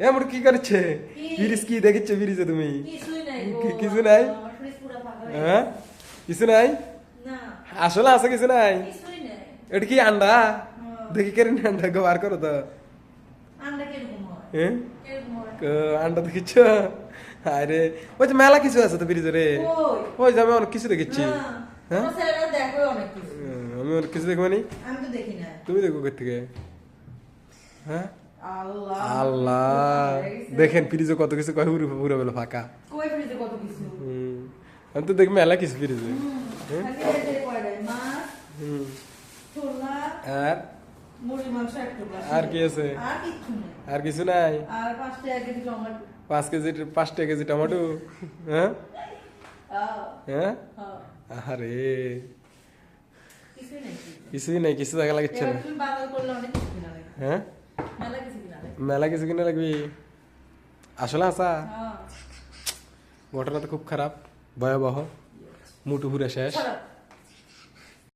এ মোট কি করছে? কি? ফ্রিজ কি দেখেছ ফ্রিজে তুমি? কিছু নাই? হয়ে কিছু নাই? আসলে আছে কিছু নাই? এটা কি আন্ডা? হ্যাঁ। দেখি কেন আন্ডা গো বার করো তো। আন্ডা দেখেছ আরে ওই যে মেলা কিছু আছে তো ফ্রিজে রে? ওই। যে আমি অনেক কিছু দেখেছি হ্যাঁ? আমি অনেক কিছু দেখব নি আমি তো দেখি না তুমি দেখো কোথা থেকে হ্যাঁ আল্লাহ। দেখেন ফ্রিজে কত কিছু কয় পুরো পুরো বেলা ফাঁকা। কই ফ্রিজে কত কিছু? হুম। আমি তো দেখি মেলা কিছু ফ্রিজে আর। আর কি আছে? আর কিছু নেই? পাঁচটা পাঁচ কেজি পাঁচ টাকা কেজি টমেটো? হ্যাঁ? হ্যাঁ? আরে কিছুই নাই। কিছু জায়গা লাগছে না। হ্যাঁ? মেলা কিছু কিনে লাগবি? আসলে আসা। হ্যাঁ। ঘটনা তো খুব খারাপ ভয়াবহ। মুটু ঘুরে শেষ।